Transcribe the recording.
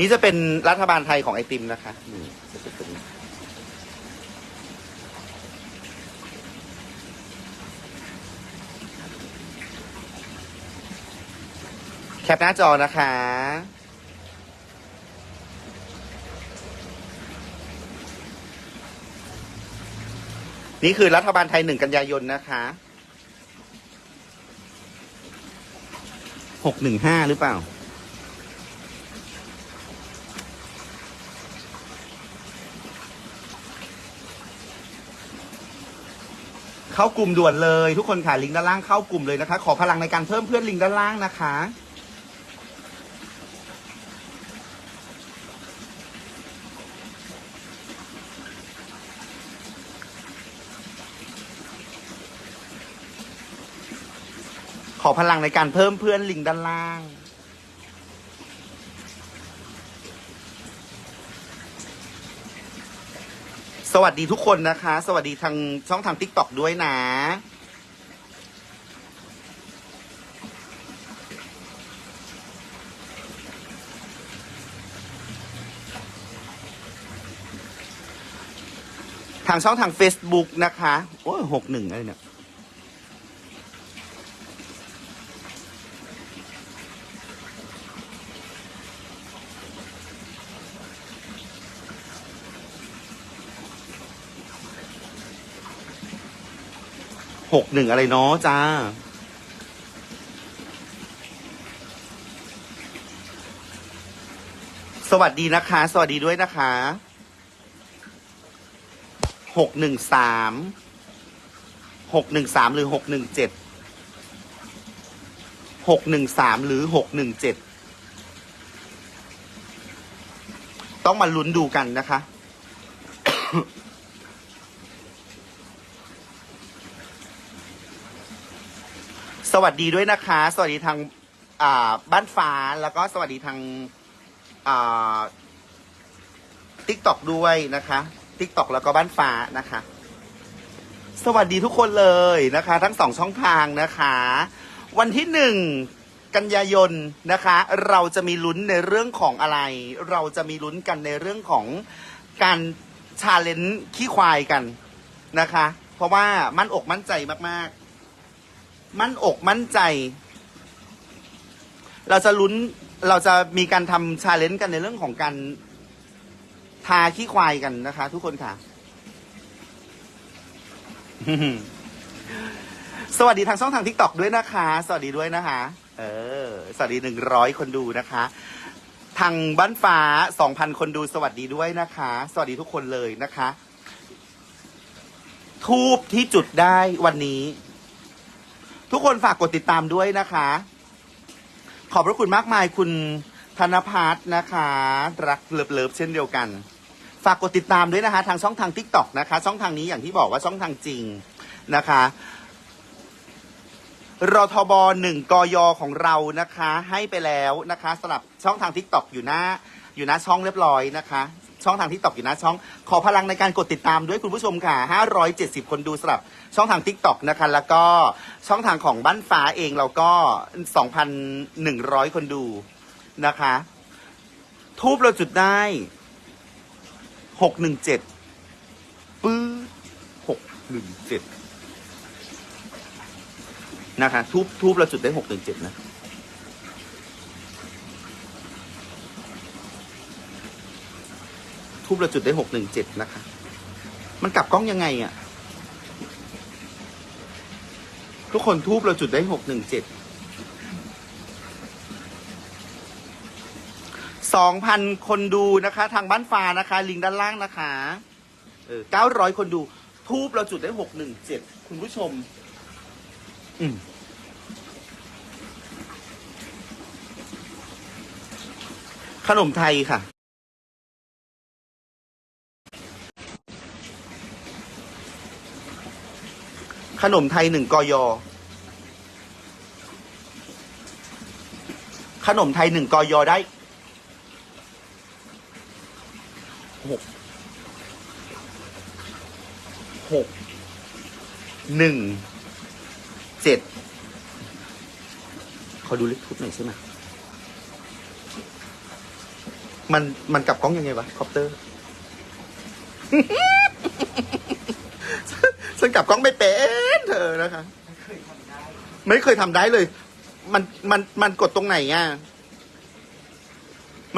นี่จะเป็นรัฐบาลไทยของไอติมนะคะนี่จะเป็นตัวนี้แคปหน้าจอนะคะนี่คือรัฐบาลไทยหนึ่งกันยายนนะคะหกหนึ่งห้าหรือเปล่า เข้ากลุ่มด่วนเลย ทุกคนค่ะลิงก์ด้านล่างเข้ากลุ่มเลยนะคะ ขอพลังในการเพิ่มเพื่อนลิงก์ด้านล่างนะคะ ขอพลังในการเพิ่มเพื่อนลิงก์ด้านล่าง สวัสดีทุกคนนะคะ สวัสดีทางช่องทางทิกตอกด้วยนะ ทางช่องทาง Facebook นะคะ โอ้ยหกหนึ่งอะไรเนี่ย หกหนึ่งอะไรเนาะจ้า สวัสดีนะคะ สวัสดีด้วยนะคะหกหนึ่งสามหกหนึ่งสามหรือหกหนึ่งเจ็ดหกหนึ่งสามหรือหกหนึ่งเจ็ดต้องมาลุ้นดูกันนะคะ สวัสดีด้วยนะคะ สวัสดีทางอ่าบ้านฟ้าแล้วก็สวัสดีทางอ่าทิกตอกด้วยนะคะทิกตอกแล้วก็บ้านฟ้านะคะ สวัสดีทุกคนเลยนะคะ ทั้งสองช่องทางนะคะ วันที่หนึ่งกันยายนนะคะ เราจะมีลุ้นในเรื่องของอะไร เราจะมีลุ้นกันในเรื่องของการชาเลนจ์ขี้ควายกันนะคะ เพราะว่ามั่นอกมั่นใจมากๆ มั่นอกมั่นใจ เราจะลุ้นเราจะมีการทำชาเลนจ์กันในเรื่องของการทาขี้ควายกันนะคะ ทุกคนค่ะ สวัสดีทางช่องทางทิกตอกด้วยนะคะ สวัสดีด้วยนะคะ เออ สวัสดีหนึ่งร้อยคนดูนะคะ ทางบ้านฟ้าสองพันคนดูสวัสดีด้วยนะคะ สวัสดีทุกคนเลยนะคะ ทูบที่จุดได้วันนี้ ทุกคนฝากกดติดตามด้วยนะคะ ขอบพระคุณมากมายคุณธนพัฒนนะคะ รักเลิฟเลิฟเช่นเดียวกัน ฝากกดติดตามด้วยนะคะ ทางช่องทาง t ิ k t o k นะคะ ช่องทางนี้อย่างที่บอกว่าช่องทางจริงนะคะรทบหนึ่งกยของเรานะคะ ให้ไปแล้วนะคะสำหรับช่องทาง t ิ k t o k อยู่หน้าอยู่หน้าช่องเรียบร้อยนะคะ ช่องทาง t ิ k t o k อยู่น้าช่องขอพลังในการกดติดตามด้วยคุณผู้ชมค่ะ 570 คนดูสำหรับช่องทาง t ิ k t o k นะคะ แล้วก็ช่องทางของบ้านฟ้าเองเราก็ 2,100 คนดูนะคะ ทูบเราจุดได้ 617 ปื้อ617 นะคะ ทูบทูบเราจุดได้ 617 นะ ทูบเราจุดได้617นะคะ มันกลับกล้องยังไงอะ่ะ ทุกคนทูบเราจุดได้617สองพันคนดูนะคะ ทางบ้านฟ้านะคะ ลิงก์ด้านล่างนะคะเออเก้าร้อยคนดู ทูบเราจุดได้หกหนึ่งเจ็ดคุณผู้ชม อืมขนมไทยค่ะ ขนมไทยหนึ่งกอยอ ขนมไทยหนึ่งกอยอได้หกหกหนึ่งเจ็ดขอดูเลขทุบหน่อยใช่ไหมมันมันกลับกล้องยังไงวะคอปเตอร์ ฉันกลับกล้องไม่เป็นเธอนะคะ ไม่เคยทำได้ไม่เคยทำได้เลย มันมันมันกดตรงไหนอะ